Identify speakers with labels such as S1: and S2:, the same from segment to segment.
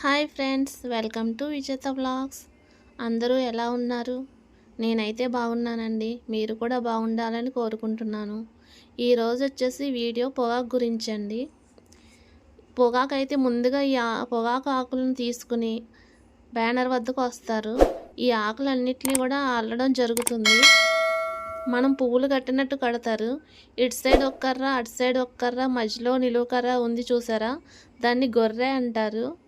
S1: Hi friends welcome to Vijetha vlogs. అందరూ ఎలా ఉన్నారు? నేనైతే బాగున్నానండి. మీరు కూడా బాగుండాలని కోరుకుంటున్నాను. ఈరోజు వచ్చేసి వీడియో పొగాకు గురించి అండి పొగాకు అయితే ముందుగా ఈ ఆ- పొగాకు ఆకులను తీసుకుని బ్యానర్ వద్దకు వస్తారు. ఈ ఆకులన్నిటినీ కూడా అల్లడం జరుగుతుంది. మనం పువ్వులు కట్టినట్టు కడతారు. ఇటు సైడ్ ఒక్కర్రా అటు సైడ్ ఒక్కర్రా మధ్యలో నిలువుకర్ర ఉంది చూసారా? దాన్ని గొర్రె అంటారు.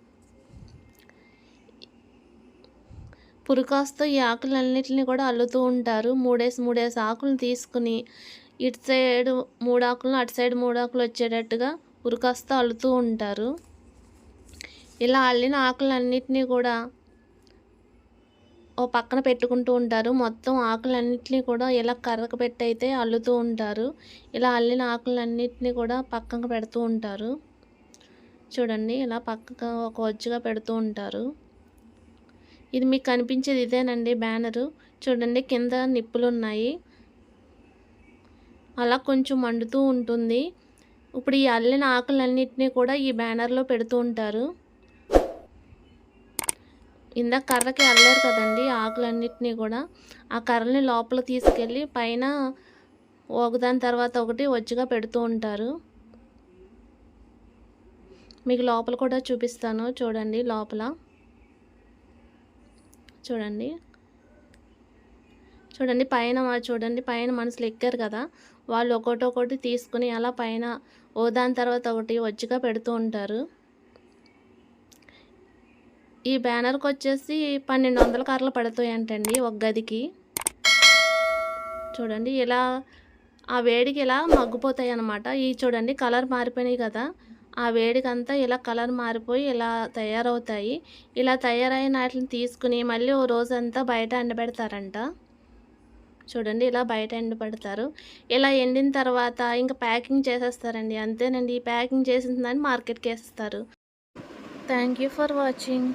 S1: పురికాస్తో ఈ ఆకులన్నిటిని కూడా అల్లుతూ ఉంటారు. మూడేసి మూడేసి ఆకులను తీసుకుని ఇటు సైడ్ మూడు ఆకులను అటు సైడ్ మూడు ఆకులు వచ్చేటట్టుగా పురికాస్తో అల్లుతూ ఉంటారు. ఇలా అల్లిన ఆకులన్నిటినీ కూడా ఓ పక్కన పెట్టుకుంటూ ఉంటారు. మొత్తం ఆకులన్నిటినీ కూడా ఇలా కర్రకు పెట్టి అయితే అల్లుతూ ఉంటారు. ఇలా అల్లిన ఆకులన్నిటినీ కూడా పక్కకు పెడుతూ ఉంటారు. చూడండి ఇలా పక్కకు ఒక వచ్చుగా పెడుతూ ఉంటారు. ఇది మీకు కనిపించేది ఇదేనండి బ్యానరు. చూడండి కింద నిప్పులు ఉన్నాయి అలా కొంచెం మండుతూ ఉంటుంది. ఇప్పుడు ఈ అల్లిన ఆకులన్నిటినీ కూడా ఈ బ్యానర్లో పెడుతూ ఉంటారు. ఇందాక కర్రకి అల్లారు కదండి ఆకులన్నిటినీ కూడా. ఆ కర్రని లోపల తీసుకెళ్ళి పైన ఒకదాని తర్వాత ఒకటి వచ్చుగా పెడుతూ ఉంటారు. మీకు లోపల కూడా చూపిస్తాను చూడండి లోపల. చూడండి. చూడండి పైన చూడండి పైన మనుషులు ఎక్కారు కదా. వాళ్ళు ఒకటి ఒకటి తీసుకుని అలా పైన ఓ దాని తర్వాత ఒకటి వచ్చిగా పెడుతూ ఉంటారు. ఈ బ్యానర్కి వచ్చేసి పన్నెండు వందల కర్రలు పడుతాయంటండి ఒక గదికి. చూడండి ఇలా ఆ వేడికి ఇలా మగ్గిపోతాయి అన్నమాట ఈ చూడండి కలర్ మారిపోయినాయి కదా. ఆ వేడికంతా ఇలా కలర్ మారిపోయి ఇలా తయారవుతాయి. ఇలా తయారైన వాటిని తీసుకుని మళ్ళీ ఓ రోజంతా బయట ఎండబెడతారంట. చూడండి ఇలా బయట ఎండబెడతారు. ఇలా ఎండిన తర్వాత ఇంకా ప్యాకింగ్ చేసేస్తారండి. అంతేనండి ఈ ప్యాకింగ్ చేసిన దాన్ని మార్కెట్కి వేస్తారు థ్యాంక్ యూ ఫర్ వాచింగ్.